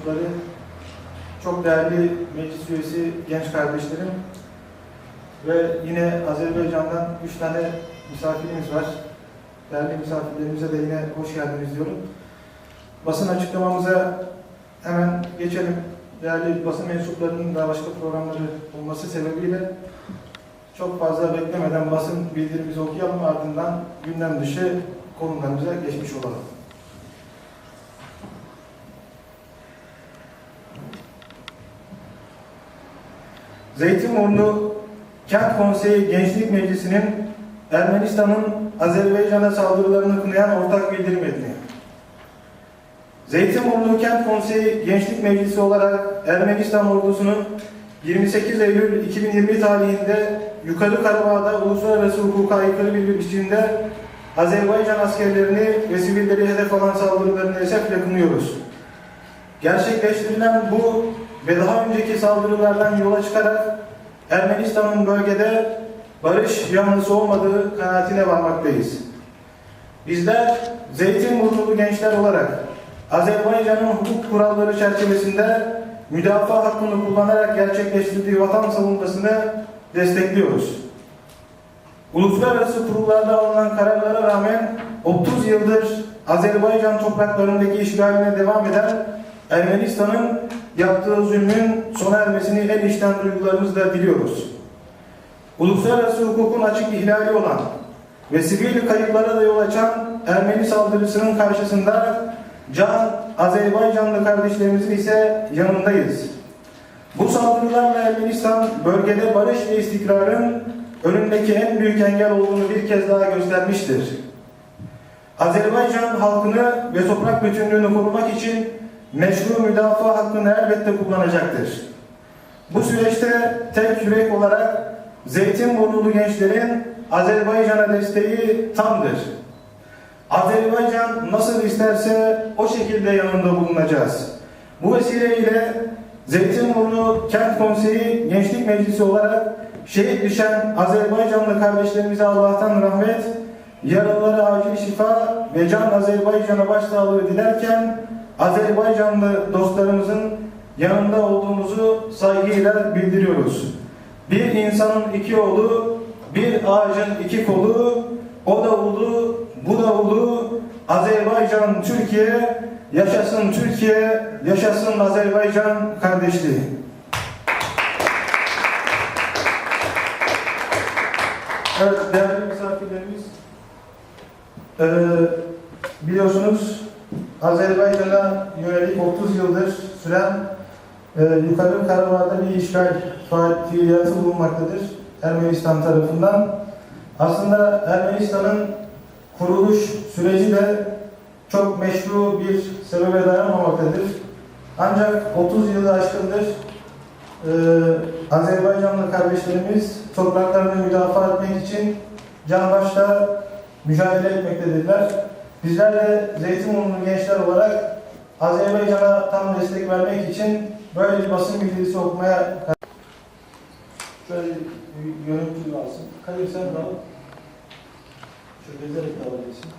mensupları, çok değerli meclis üyesi genç kardeşlerim ve yine Azerbaycan'dan üç tane misafirimiz var. Değerli misafirlerimize de yine hoş geldiniz diyorum. Basın açıklamamıza hemen geçelim. Değerli basın mensuplarının da başka programları olması sebebiyle çok fazla beklemeden basın bildirimizi okuyalım ardından gündem dışı konularımıza geçmiş olalım. Zeytinburnu Kent Konseyi Gençlik Meclisi'nin Ermenistan'ın Azerbaycan'a saldırılarını kınayan ortak bildirim metni. Zeytinburnu Kent Konseyi Gençlik Meclisi olarak Ermenistan ordusunun 28 Eylül 2020 tarihinde Yukarı Karabağ'da uluslararası hukuka aykırı bir biçimde Azerbaycan askerlerini ve sivilleri hedef alan saldırılarını esefle kınıyoruz. Gerçekleştirilen bu ve daha önceki saldırılardan yola çıkarak Ermenistan'ın bölgede barış yanlısı olmadığı kanaatine varmaktayız. Bizler Zeytinburnu'lu gençler olarak Azerbaycan'ın hukuk kuralları çerçevesinde müdafaa hakkını kullanarak gerçekleştirdiği vatan savunmasını destekliyoruz. Uluslararası kurullarda alınan kararlara rağmen 30 yıldır Azerbaycan topraklarındaki işgaline devam eden Ermenistan'ın yaptığı zulmün sona ermesini en içten duygularımızla diliyoruz. Uluslararası hukukun açık ihlali olan ve sivil kayıplara da yol açan Ermeni saldırısının karşısında can Azerbaycanlı kardeşlerimizin ise yanındayız. Bu saldırılarla Ermenistan bölgede barış ve istikrarın önündeki en büyük engel olduğunu bir kez daha göstermiştir. Azerbaycan halkını ve toprak bütünlüğünü korumak için meşru müdafaa hakkını elbette kullanacaktır. Bu süreçte tek yürek olarak Zeytinburnulu gençlerin Azerbaycan'a desteği tamdır. Azerbaycan nasıl isterse o şekilde yanında bulunacağız. Bu vesileyle Zeytinburnu Kent Konseyi Gençlik Meclisi olarak şehit düşen Azerbaycanlı kardeşlerimize Allah'tan rahmet, yaralılara acil şifa ve can Azerbaycan'a başsağlığı dilerken Azerbaycanlı dostlarımızın yanında olduğumuzu saygıyla bildiriyoruz. Bir insanın iki oğlu, bir ağacın iki kolu, o da ulu, bu da ulu, Azerbaycan, Türkiye, yaşasın Türkiye, yaşasın Azerbaycan kardeşliği. Evet, değerli misafirlerimiz, eee, biliyorsunuz Azerbaycan'a yönelik 30 yıldır süren eee, Yukarı Karabağ'da bir işgal faaliyeti bulunmaktadır Ermenistan tarafından. Aslında Ermenistan'ın kuruluş süreci de çok meşru bir sebebe dayanmamaktadır. Ancak 30 yılı aşkındır eee Azerbaycanlı kardeşlerimiz topraklarını müdafaa etmek için can başta mücadele etmektedirler. Bizler de Zeytinburnu gençler olarak Azerbaycan'a tam destek vermek için böyle bir basın bildirisi okumaya Şöyle bir görüntü alsın. Kadir sen de al. Şöyle gezerek de alabilirsin.